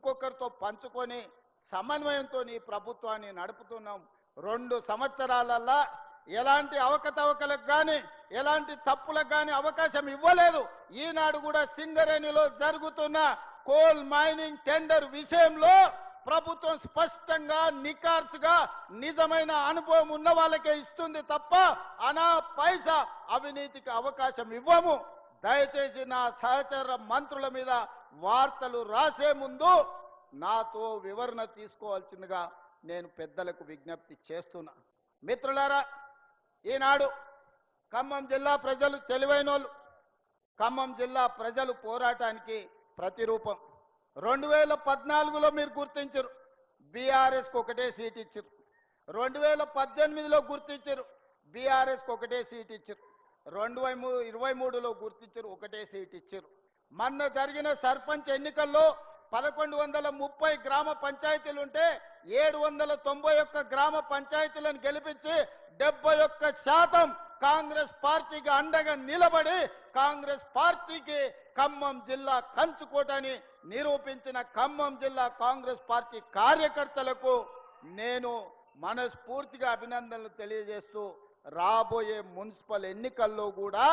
ఇంకొకరితో పంచుకొని సమన్వయంతో ఈ ప్రభుత్వాన్ని నడుపుతున్నాం. రెండు సంవత్సరాలల్లా ఎలాంటి అవకతవకలకు కానీ ఎలాంటి తప్పులకు కానీ అవకాశం ఇవ్వలేదు. ఈనాడు కూడా సింగరేణిలో జరుగుతున్న కోల్ మైనింగ్ టెండర్ విషయంలో ప్రభుత్వం స్పష్టంగా నికార్సుగా నిజమైన అనుభవం ఉన్న వాళ్ళకే ఇస్తుంది తప్ప అనా పైసా అవినీతికి అవకాశం ఇవ్వము. దయచేసి నా సహచర మంత్రుల మీద వార్తలు రాసే ముందు నాతో వివరణ తీసుకోవాల్సిందిగా నేను పెద్దలకు విజ్ఞప్తి చేస్తున్నా. మిత్రులారా ఈనాడు ఖమ్మం జిల్లా ప్రజలు తెలివైనోళ్ళు. ఖమ్మం జిల్లా ప్రజలు పోరాటానికి ప్రతిరూపం. రెండు వేల పద్నాలుగులో మీరు గుర్తించరు. బీఆర్ఎస్కి ఒకటే సీట్ ఇచ్చారు. రెండు వేల పద్దెనిమిదిలో గుర్తించారు. బీఆర్ఎస్కి ఒకటే సీట్ ఇచ్చారు. రెండు వై ఇరవై మూడులో గుర్తించారు ఒకటే సీట్ ఇచ్చారు. మొన్న జరిగిన సర్పంచ్ ఎన్నికల్లో పదకొండు వందల ముప్పై గ్రామ పంచాయతీలు ఉంటే ఏడు వందల తొంభై ఒక్క గ్రామ పంచాయతీలను గెలిపించి డెబ్బై ఒక్క శాతం కాంగ్రెస్ పార్టీకి అండగా నిలబడి కాంగ్రెస్ పార్టీకి ఖమ్మం జిల్లా కంచుకోటని నిరూపించిన ఖమ్మం జిల్లా కాంగ్రెస్ పార్టీ కార్యకర్తలకు నేను మనస్ఫూర్తిగా అభినందనలు తెలియజేస్తూ రాబోయే మున్సిపల్ ఎన్నికల్లో కూడా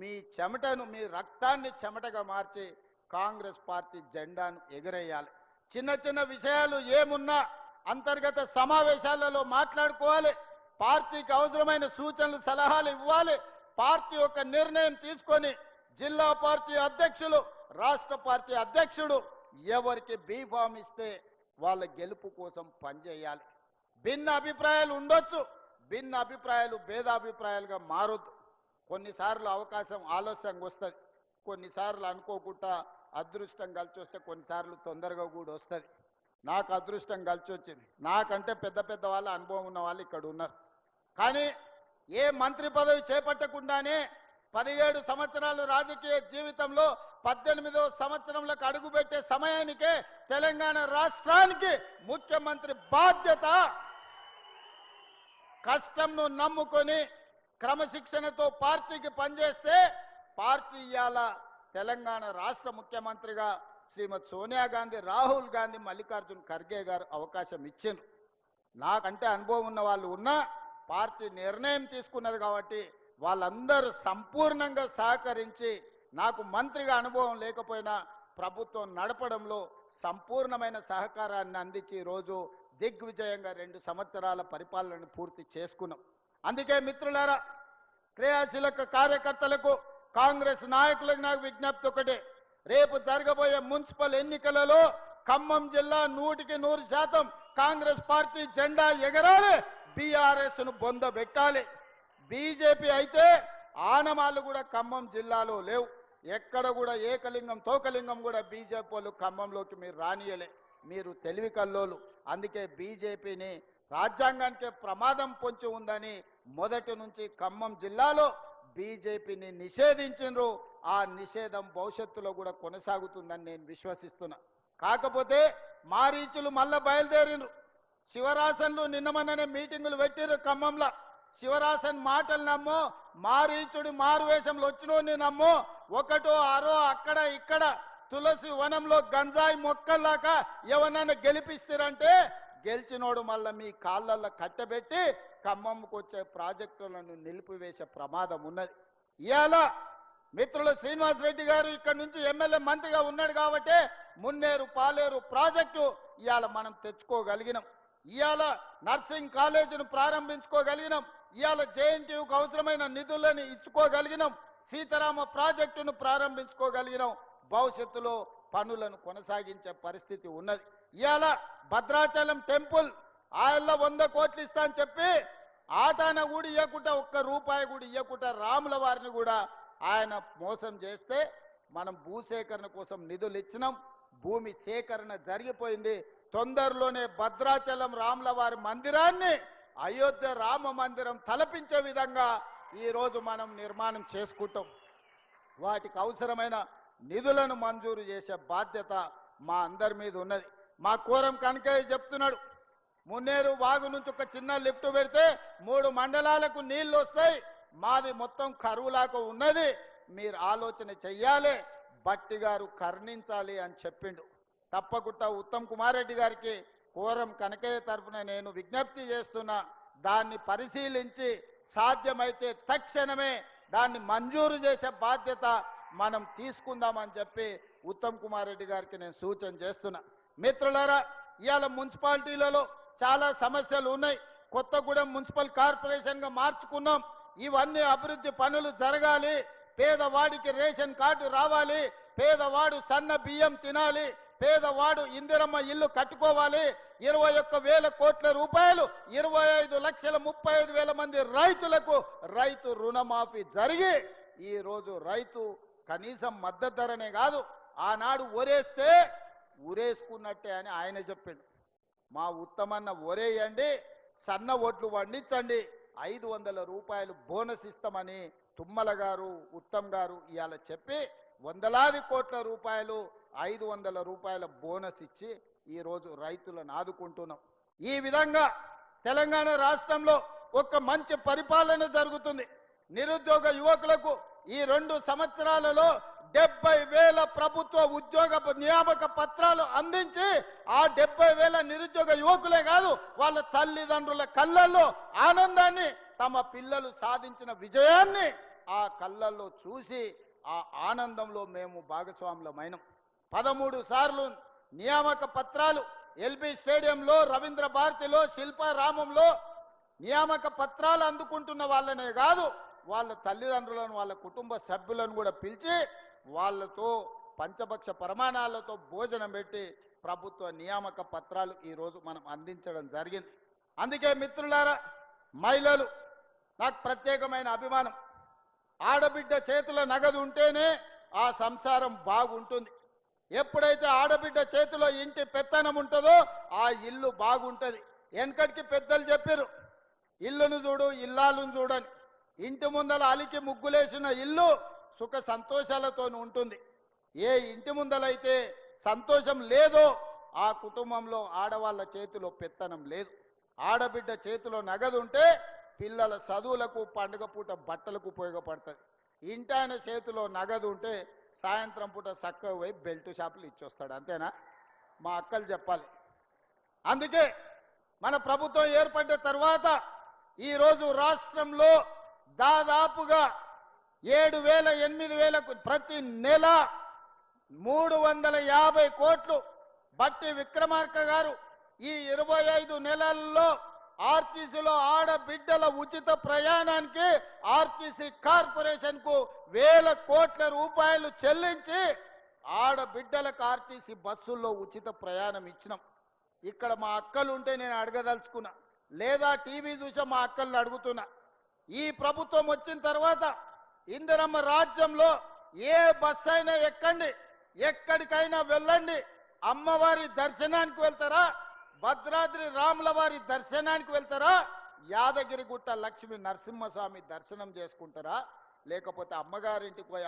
మీ చెమటను మీ రక్తాన్ని చెమటగా మార్చి కాంగ్రెస్ పార్టీ జెండాను ఎగరేయాలి. చిన్న చిన్న విషయాలు ఏమున్నా అంతర్గత సమావేశాలలో మాట్లాడుకోవాలి. పార్టీకి అవసరమైన సూచనలు సలహాలు ఇవ్వాలి. పార్టీ ఒక నిర్ణయం తీసుకొని జిల్లా పార్టీ అధ్యక్షులు రాష్ట్ర పార్టీ అధ్యక్షుడు ఎవరికి బీఫామ్ ఇస్తే వాళ్ళ గెలుపు కోసం పనిచేయాలి. భిన్న అభిప్రాయాలు ఉండొచ్చు. భిన్న అభిప్రాయాలు భేదాభిప్రాయాలుగా మారొద్దు. కొన్నిసార్లు అవకాశం ఆలస్యంగా వస్తుంది. కొన్నిసార్లు అనుకోకుండా అదృష్టం కలిసి వస్తే కొన్నిసార్లు తొందరగా కూడా వస్తుంది. నాకు అదృష్టం కలిసి వచ్చింది నాకంటే పెద్ద పెద్ద వాళ్ళ అనుభవం ఉన్న వాళ్ళు ఇక్కడ ఉన్నారు. కానీ ఏ మంత్రి పదవి చేపట్టకుండానే పదిహేడు సంవత్సరాలు రాజకీయ జీవితంలో పద్దెనిమిదో సంవత్సరంలోకి అడుగుపెట్టే సమయానికే తెలంగాణ రాష్ట్రానికి ముఖ్యమంత్రి బాధ్యత కష్టంను నమ్ముకొని క్రమశిక్షణతో పార్టీకి పనిచేస్తే పార్టీ ఇవాళ తెలంగాణ రాష్ట్ర ముఖ్యమంత్రిగా శ్రీమతి సోనియా గాంధీ రాహుల్ గాంధీ మల్లికార్జున్ ఖర్గే గారు అవకాశం ఇచ్చారు నాకంటే అనుభవం ఉన్న వాళ్ళు ఉన్నా పార్టీ నిర్ణయం తీసుకున్నది కాబట్టి వాళ్ళందరూ సంపూర్ణంగా సహకరించి నాకు మంత్రిగా అనుభవం లేకపోయినా ప్రభుత్వం నడపడంలో సంపూర్ణమైన సహకారాన్ని అందించి ఈరోజు దిగ్విజయంగా రెండు సంవత్సరాల పరిపాలనను పూర్తి చేసుకున్నాం. అందుకే మిత్రులారా క్రియాశీలక కార్యకర్తలకు కాంగ్రెస్ నాయకులకు నాకు విజ్ఞప్తి ఒకటే. రేపు జరగబోయే మున్సిపల్ ఎన్నికలలో ఖమ్మం జిల్లా నూటికి నూరు శాతం కాంగ్రెస్ పార్టీ జెండా ఎగరాలి బీఆర్ఎస్ను బొందబెట్టాలి బీజేపీ అయితే ఆనమాలు కూడా ఖమ్మం జిల్లాలో లేవు. ఎక్కడ కూడా ఏకలింగం తోకలింగం కూడా బీజేపీ వాళ్ళు ఖమ్మంలోకి మీరు రానియలే. మీరు తెలివి కల్లోలు. అందుకే బీజేపీని రాజ్యాంగానికి ప్రమాదం పొంచి ఉందని మొదటి నుంచి ఖమ్మం జిల్లాలో బీజేపీని నిషేధించిండ్రు. ఆ నిషేధం భవిష్యత్తులో కూడా కొనసాగుతుందని నేను విశ్వసిస్తున్నా. కాకపోతే మా రీచులు మళ్ళా బయలుదేరిండ్రు శివరాసన్లు నిన్న మొన్ననే మీటింగులు పెట్టిరు ఖమ్మంలో. శివరాసన్ మాటలు నమ్మో మారీచుడు మారువేషంలో వచ్చినోని నమ్మో ఒకటో ఆరో అక్కడ ఇక్కడ తులసి వనంలో గంజాయి మొక్కల్లాగా ఎవరన్నా గెలిపిస్తారంటే గెలిచినోడు మళ్ళీ మీ కాళ్ళల్లో కట్టబెట్టి ఖమ్మంకు వచ్చే ప్రాజెక్టులను నిలిపివేసే ప్రమాదం ఉన్నది. ఇవాళ మిత్రులు శ్రీనివాస్ రెడ్డి గారు ఇక్కడ నుంచి ఎమ్మెల్యే మంత్రిగా ఉన్నాడు కాబట్టి మున్నేరు పాలేరు ప్రాజెక్టు ఇవాళ మనం తెచ్చుకోగలిగినాం. ఇవాళ నర్సింగ్ కాలేజీని ప్రారంభించుకోగలిగినాం. ఇవాళ జేఎన్టీయూకి అవసరమైన నిధులను ఇచ్చుకోగలిగినాం. సీతారామ ప్రాజెక్టును ప్రారంభించుకోగలిగినాం. భవిష్యత్తులో పనులను కొనసాగించే పరిస్థితి ఉన్నది. ఇవాళ భద్రాచలం టెంపుల్ ఆయల్లో వంద కోట్లు ఇస్తా అని చెప్పి ఆటాన కూడా ఇవ్వకుండా ఒక్క రూపాయి కూడా ఇవ్వకుండా రాముల వారిని కూడా ఆయన మోసం చేస్తే మనం భూసేకరణ కోసం నిధులు ఇచ్చినాం. భూమి సేకరణ జరిగిపోయింది. తొందరలోనే భద్రాచలం రాముల వారి మందిరాన్ని అయోధ్య రామ మందిరం తలపించే విధంగా ఈరోజు మనం నిర్మాణం చేసుకుంటాం. వాటికి అవసరమైన నిధులను మంజూరు చేసే బాధ్యత మా అందరి మీద ఉన్నది. మా కోరం కనకయ్య చెప్తున్నాడు మున్నేరు వాగు నుంచి ఒక చిన్న లిఫ్ట్ పెడితే మూడు మండలాలకు నీళ్ళు వస్తాయి. మాది మొత్తం కరువులాగా ఉన్నది మీరు ఆలోచన చెయ్యాలి బట్టి గారు కర్ణించాలి అని చెప్పిండు. తప్పకుండా ఉత్తమ్ కుమార్ రెడ్డి గారికి కోరం కనకయ్య తరఫున నేను విజ్ఞప్తి చేస్తున్నా దాన్ని పరిశీలించి సాధ్యమైతే తక్షణమే దాన్ని మంజూరు చేసే బాధ్యత మనం తీసుకుందామని చెప్పి ఉత్తమ్ కుమార్ రెడ్డి గారికి నేను సూచన చేస్తున్నా. మిత్రులారా ఇవాళ మున్సిపాలిటీలలో చాలా సమస్యలు ఉన్నాయి. కొత్తగూడెం మున్సిపల్ కార్పొరేషన్గా మార్చుకున్నాం. ఇవన్నీ అభివృద్ధి పనులు జరగాలి. పేదవాడికి రేషన్ కార్డు రావాలి. పేదవాడు సన్న బియ్యం తినాలి. పేదవాడు ఇందిరమ్మ ఇల్లు కట్టుకోవాలి. ఇరవై ఒక్క వేల కోట్ల రూపాయలు ఇరవై ఐదు లక్షల ముప్పై ఐదు వేల మంది రైతులకు రైతు రుణమాఫీ జరిగి ఈరోజు రైతు కనీసం మద్దతు ధరనే కాదు ఆనాడు ఒరేస్తే ఉరేసుకున్నట్టే అని ఆయన చెప్పిండు. మా ఉత్తమన్న ఒరేయండి సన్న ఓట్లు వండించండి ఐదు వందల రూపాయలు బోనస్ ఇస్తామని తుమ్మల గారు ఉత్తమ్ గారు ఇవాళ చెప్పి వందలాది కోట్ల రూపాయలు ఐదు వందల రూపాయల బోనస్ ఇచ్చి ఈరోజు రైతులను ఆదుకుంటున్నాం. ఈ విధంగా తెలంగాణ రాష్ట్రంలో ఒక మంచి పరిపాలన జరుగుతుంది. నిరుద్యోగ యువకులకు ఈ రెండు సంవత్సరాలలో డెబ్బై వేల ప్రభుత్వ ఉద్యోగ నియామక పత్రాలు అందించి ఆ డెబ్బై వేల నిరుద్యోగ యువకులే కాదు వాళ్ళ తల్లిదండ్రుల కళ్ళల్లో ఆనందాన్ని తమ పిల్లలు సాధించిన విజయాన్ని ఆ కళ్ళల్లో చూసి ఆ ఆనందంలో మేము భాగస్వాములమైనం. పదమూడు సార్లు నియామక పత్రాలు ఎల్బి స్టేడియంలో రవీంద్ర భారతిలో శిల్పారామంలో నియామక పత్రాలు అందుకుంటున్న వాళ్ళనే కాదు వాళ్ళ తల్లిదండ్రులను వాళ్ళ కుటుంబ సభ్యులను కూడా పిలిచి వాళ్ళతో పంచపక్ష ప్రమాణాలతో భోజనం పెట్టి ప్రభుత్వ నియామక పత్రాలు ఈరోజు మనం అందించడం జరిగింది. అందుకే మిత్రులారా మహిళలు నాకు ప్రత్యేకమైన అభిమానం. ఆడబిడ్డ చేతిలో నగదు ఉంటేనే ఆ సంసారం బాగుంటుంది. ఎప్పుడైతే ఆడబిడ్డ చేతిలో ఇంటి పెత్తనం ఉంటుందో ఆ ఇల్లు బాగుంటుంది. వెనకటికి పెద్దలు చెప్పారు ఇల్లును చూడు ఇల్లాలను చూడని. ఇంటి ముందల అలికి ముగ్గులేసిన ఇల్లు సుఖ సంతోషాలతో ఉంటుంది. ఏ ఇంటి ముందలైతే సంతోషం లేదో ఆ కుటుంబంలో ఆడవాళ్ళ చేతిలో పెత్తనం లేదు. ఆడబిడ్డ చేతిలో నగదు ఉంటే పిల్లల చదువులకు పండుగ పూట బట్టలకు ఉపయోగపడుతుంది. ఇంటి ఆయన చేతిలో నగదు ఉంటే సాయంత్రం పూట చక్కగా పోయి బెల్ట్ షాపులు ఇచ్చొస్తాడు అంతేనా? మా అక్కలు చెప్పాలి. అందుకే మన ప్రభుత్వం ఏర్పడిన తర్వాత ఈరోజు రాష్ట్రంలో దాదాపుగా ఏడు వేల ఎనిమిది వేలకు ప్రతి నెల మూడు వందల యాభై కోట్లు బట్టి విక్రమార్క గారు ఈ ఇరవై ఐదు నెలల్లో ఆర్టీసీలో ఆడబిడ్డల ఉచిత ప్రయాణానికి ఆర్టీసీ కార్పొరేషన్కు వేల కోట్ల రూపాయలు చెల్లించి ఆడబిడ్డలకు ఆర్టీసీ బస్సుల్లో ఉచిత ప్రయాణం ఇచ్చినాం. ఇక్కడ మా అక్కలు ఉంటే నేను అడగదలుచుకున్నా. లేదా టీవీ చూసా మా అక్కల్ని అడుగుతున్నా. ఈ ప్రభుత్వం వచ్చిన తర్వాత ఇందిరమ్మ రాజ్యంలో ఏ బస్ అయినా ఎక్కండి ఎక్కడికైనా వెళ్ళండి. అమ్మవారి దర్శనానికి వెళ్తారా? భద్రాద్రి రాముల వారి దర్శనానికి వెళ్తారా? యాదగిరిగుట్ట లక్ష్మీ నరసింహస్వామి దర్శనం చేసుకుంటారా? లేకపోతే అమ్మగారింటికి పోయి